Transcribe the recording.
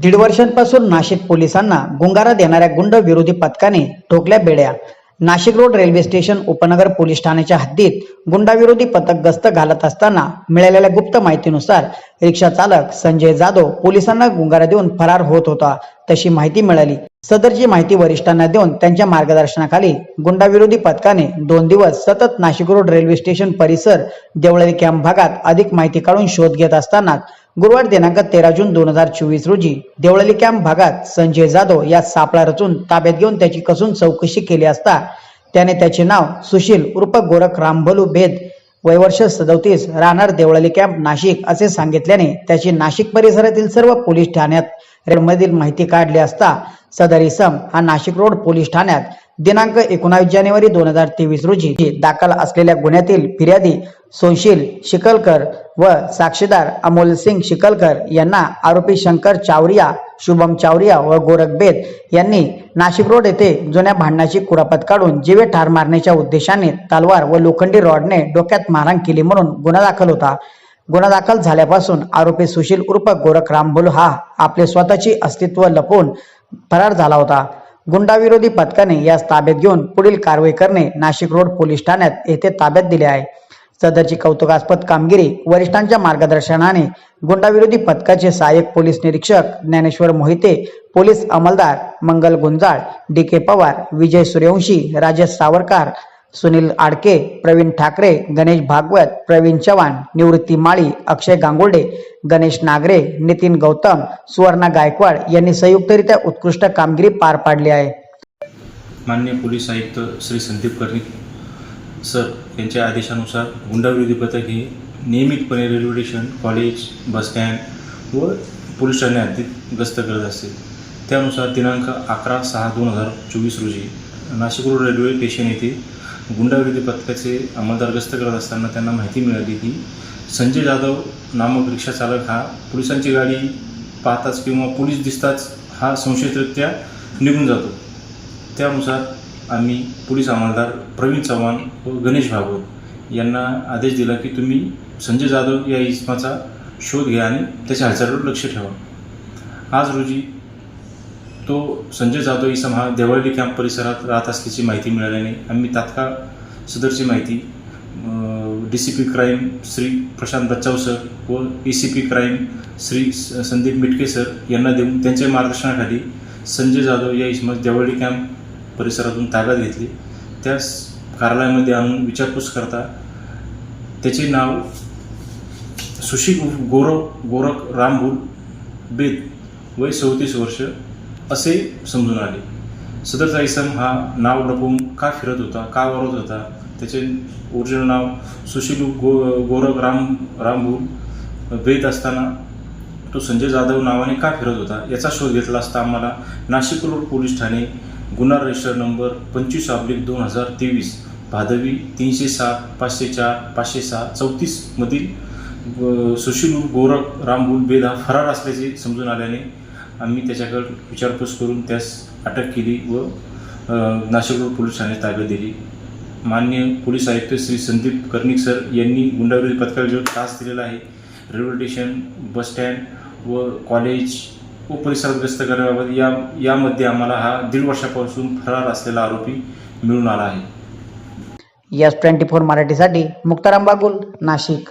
दीड वर्षांपासून नाशिक पोलिसांना गुंगारा देणाऱ्या गुंड विरोधी पथकाने ठोकल्या बेड्या. नाशिक रोड रेल्वे स्टेशन उपनगर पोलीस ठाण्याच्या हद्दीत गुंडाविरोधी पथक गस्त घालत असताना मिळालेल्या गुप्त माहितीनुसार रिक्षा चालक संजय जाधव पोलिसांना गुंगारा देऊन फरार होत होता. तशी माहिती मिळाली. सदरची माहिती वरिष्ठांना देऊन त्यांच्या मार्गदर्शनाखाली गुंडाविरोधी पथकाने दोन दिवस सतत नाशिक रोड रेल्वे स्टेशन परिसर देवळाली कॅम्प भागात अधिक माहिती काढून शोध घेत असताना गुरुवार दिनांक तेरा जून दोन हजार चोवीस रोजी देवळाली कॅम्प भागात संजय जाधव या सापळा रचून ताब्यात घेऊन त्याची कसून चौकशी केली असता त्याने त्याचे नाव सुशील उर्फ गोरख रामभलू भेद वयवर्ष सदोतीस राहणार देवळाली कॅम्प नाशिक असे सांगितल्याने त्याची नाशिक परिसरातील सर्व पोलीस ठाण्यात रेडमधील माहिती काढली असता सदर इसम हा नाशिक रोड पोलीस ठाण्यात दिनांक एकोणावीस जानेवारी दोन हजार तेवीस रोजी दाखल असलेल्या गुन्ह्यातील फिर्यादी सोनशील शिकलकर व साक्षीदार अमोल सिंग शिकलकर यांना आरोपी शंकर चावरिया शुभम चावरिया व गोरख बेद यांनी नाशिक रोड येथे जुन्या भांडणाची कुरापत काढून जीवे ठार मारण्याच्या उद्देशाने तलवार व लोखंडी रॉडने डोक्यात मारहाण केली म्हणून गुन्हा दाखल होता. गुन्हा दाखल झाल्यापासून आरोपी सुशील उर्फ गोरख रामबोल हा आपले स्वतःची अस्तित्व लपवून फरार झाला होता. गुंडाविरोधी पथकाने यास ताब्यात घेऊन पुढील कारवाई करणे नाशिक रोड पोलीस ठाण्यात येथे ताब्यात दिले आहे. सदरची कौतुकास्पद कामगिरी वरिष्ठांच्या मार्गदर्शनाने गुंडाविरोधी पथकाचे सहाय्यक पोलीस निरीक्षक ज्ञानेश्वर मोहिते पोलीस अंमलदार मंगल गुंजाळ डी के पवार विजय सूर्यवंशी राजेश सावरकार सुनील आडके प्रवीण ठाकरे गणेश भागवत प्रवीण चव्हाण निवृत्ती माळी अक्षय गांगुर्डे गणेश नागरे नितीन गौतम सुवर्णा गायकवाड यांनी संयुक्तरित्या उत्कृष्ट कामगिरी पार पाडली आहे. मान्य पोलीस आयुक्त श्री संदीप कर्णिक सर यांच्या आदेशानुसार गुंडाविरोधी पथक हे नियमितपणे railway station college bus stand व पोलीस ठाण्यात गस्त करत असते. त्यानुसार दिनांक अकरा सहा दोन हजार चोवीस रोजी नाशिक रोड रेल्वे स्टेशन येथे गुंडाविरोधी पथकाचे अंमलदार गस्त करत असताना त्यांना माहिती मिळाली की संजय जाधव नामक रिक्षा चालक हा पोलिसांची गाडी पाहताच किंवा पोलीस दिसताच हा संशयितरित्या निघून जातो. त्यानुसार आम्ही पोलीस अंमलदार प्रवीण चव्हाण व गणेश भागवत यांना आदेश दिला की तुम्ही संजय जाधव या इसमाचा शोध घ्या आणि त्याच्या हालचालीवर लक्ष ठेवा. आज रोजी तो संजय जाधव इसम हा देवळली कॅम्प परिसरात राहत असल्याची माहिती मिळाल्याने आम्ही तात्काळ सदरची माहिती D C P crime Shri Prashant Bachhav sir व A C P crime Shri स- संदीप मिटके सर यांना देऊन त्यांच्या मार्गदर्शनाखाली संजय जाधव या इसमास देवळी कॅम्प परिसरातून ताब्यात घेतली. त्या कार्यालयामध्ये आणून विचारपूस करता त्याचे नाव सुशील गोरव गोरख रामभूल बेद वय चौतीस वर्ष असे समजून आले. सदरचा इसम हा नाव लपवून का फिरत होता का वरत होता त्याचे ओरिजिनल नाव सुशील गो गोरख राम रामभूल बेद असताना तो संजय जाधव नावाने का फिरत होता याचा शोध घेतला असता आम्हाला नाशिक रोड पोलीस ठाणे गुन्हा रजिस्टर नंबर पंचवीस ऑब्लिक दोन हजार तेवीस भादवी तीनशे सात पाचशे चार पाचशे सहा चौतीसमधील सुशील गोरख रामभूल बेद हा फरार असल्याचे समजून आल्याने आम्ही त्याच्याकडं विचारपूस करून त्यास अटक केली व अ, नाशिक रोड पोलीस ठाणे ताब्यात दिली. मान्य पोलीस आयुक्त श्री संदीप कर्णिक सर यांनी गुंडाविरोधी पथकाला जो त्रास दिलेला आहे रेल्वे स्टेशन बसस्टँड व कॉलेज व परिसरात गस्त करण्याबाबत या यामध्ये आम्हाला हा दीड वर्षापासून फरार असलेला आरोपी मिळून आला आहे. यस ट्वेंटी फोर मराठीसाठी मुक्ताराम बागुल नाशिक.